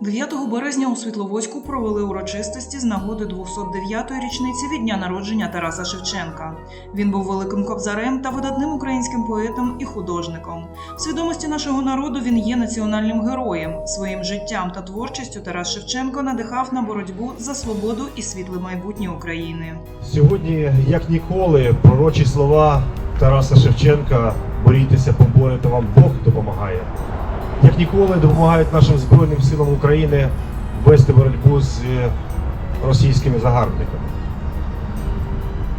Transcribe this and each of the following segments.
9 березня у Світловодську провели урочистості з нагоди 209-ї річниці від дня народження Тараса Шевченка. Він був великим кобзарем та видатним українським поетом і художником. В свідомості нашого народу він є національним героєм. Своїм життям та творчістю Тарас Шевченко надихав на боротьбу за свободу і світле майбутнє України. Сьогодні, як ніколи, пророчі слова Тараса Шевченка борітеся, поборете вам Бог допомагає. Як ніколи допомагають нашим Збройним силам України вести боротьбу з е, російськими загарбниками.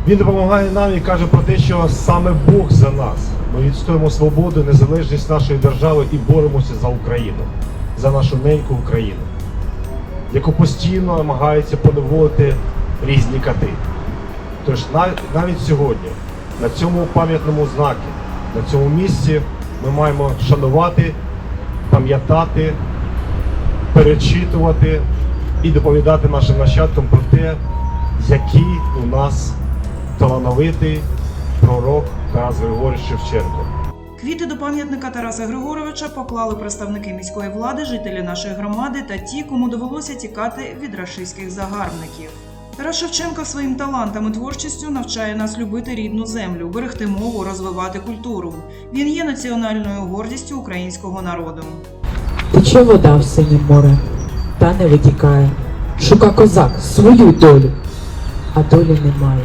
Він допомагає нам і каже про те, що саме Бог за нас. Ми відстоїмо свободу, незалежність нашої держави і боремося за Україну, за нашу неньку Україну, яку постійно намагаються поневолити різні кати. Тож навіть, навіть сьогодні, на цьому пам'ятному знакі, на цьому місці, ми маємо шанувати, пам'ятати, перечитувати і доповідати нашим нащадкам про те, який у нас талановитий пророк Тарас Григорович Шевченко. Квіти до пам'ятника Тараса Григоровича поклали представники міської влади, жителі нашої громади та ті, кому довелося тікати від рашистських загарбників. Тарас Шевченко своїм талантом і творчістю навчає нас любити рідну землю, берегти мову, розвивати культуру. Він є національною гордістю українського народу. Тече вода в синє море, та не витікає. Шука козак свою долю, а долі немає.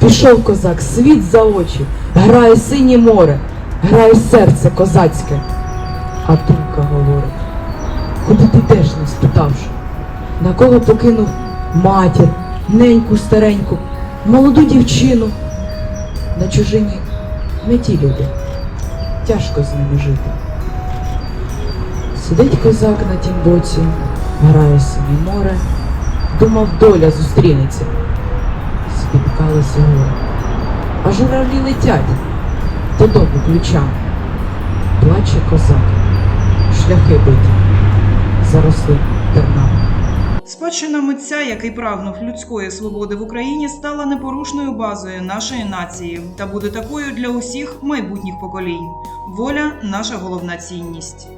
Пішов козак світ за очі, грає синє море, грає серце козацьке. А думка говорить, куди ти йдеш, не спитавши, на кого покинув матір, неньку стареньку, молоду дівчину. На чужині не ті люди, тяжко з ними жити. Сидить козак на тім боці, грає синє море, думав, доля зустрінеться. Спіткалися гори. А журавлі летять додому ключам. Плаче козак, шляхи биті, заросли тернами. Спадщина митця, який прагнув людської свободи в Україні, стала непорушною базою нашої нації та буде такою для усіх майбутніх поколінь. Воля наша головна цінність.